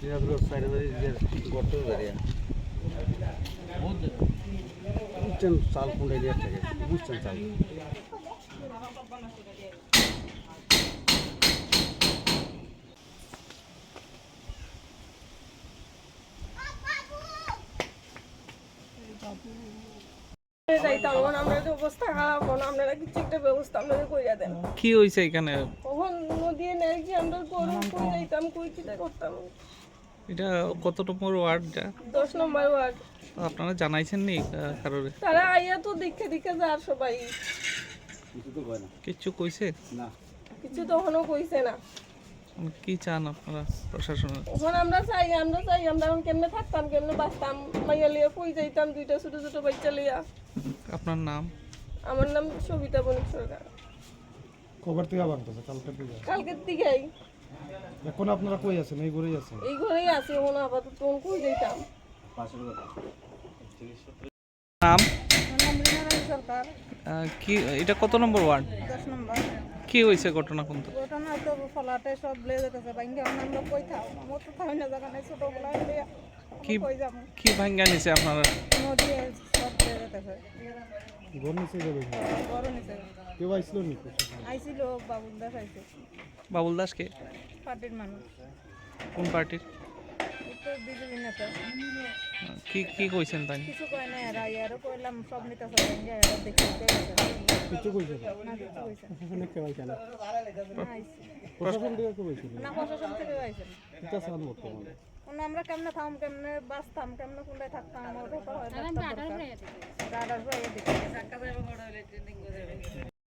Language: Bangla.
¿Qué es lo que se ha hecho? ¿Qué es lo que se ha hecho? ¿Qué es lo বুঝছেন চাল কোন এরিয়া থেকে বুঝছেন চাল? যাইতাম আমরা তো অবস্থা খারাপ হন আপনারা কিছু একটা ব্যবস্থা আপনাদের কইরা দেন কি হয়েছে এখানে? কখন নদী নেই কি আমরা করুন কই যাইতাম কই কিটা করতাম? এটা কত নম্বর ওয়ার্ডটা দশ নম্বর ওয়ার্ড আপনারা জানাইছেন নি কারোর? তারা আইয়া তো দেখে দেখে যার সবাই। কিছু তো না। কইছে? না। কিছু তখনও কইছে না। কি চান আপনারা প্রশাসনের? এখন আমরা চাই আমরা চাই আমরা এখন কেমনে থাকতাম কেমনে বাঁচতাম। মাইয়া লিয়া কই যাইতাম দুইটা ছোট ছোট বাচ্চা লিয়া আপনার নাম? আমার নাম সবিতা বণিক সরকার। কবার থেকে বাংলাদেশে কালকে থেকে কালকের দিকেই। এখন আপনারা কই আছেন? এই ঘরেই আছেন? এই ঘরেই আছি এখন আপাতত তখন কই যাইতাম? নাম? সরকার। কি এটা কত নম্বর ওয়ার্ড? দশ নম্বর। কি হয়েছে ঘটনা কিন্তু ঘটনা তো ফলাটে সব লে যেতেছে বাইঙ্গে আমরা কই থাও আমার তো থাই না জায়গা নাই ছোট বলা কি কই যাব? কি ভাঙ্গা নিছে আপনারা? নদী সব লে যেতেছে ঘর নিচে যাবে বড় নিচে কেউ আইছিল নি আইছিল বাবুল দাস আইছে। বাবুল দাসকে পার্টির মানুষ। কোন পার্টির? বিজেপি নেতা। কি কি কইছেন তাই? কিছু কয় না এরা ইয়ারও কইলাম সব নিতেছে বাইঙ্গে এরা দেখে দেখে কিছু কইছে না কিছু কইছে কেউ না প্রশাসন থেকে কেউ আইছিল না প্রশাসন থেকে আইছে না? এটা চাল বর্তমানে আমরা কেমনে থাম কেমনে বাঁচতাম কেমনে কোনটায় থাকতাম আমার ব্যাপার হয় ডাক্তার দরকার। গাডার হয়ে দেখি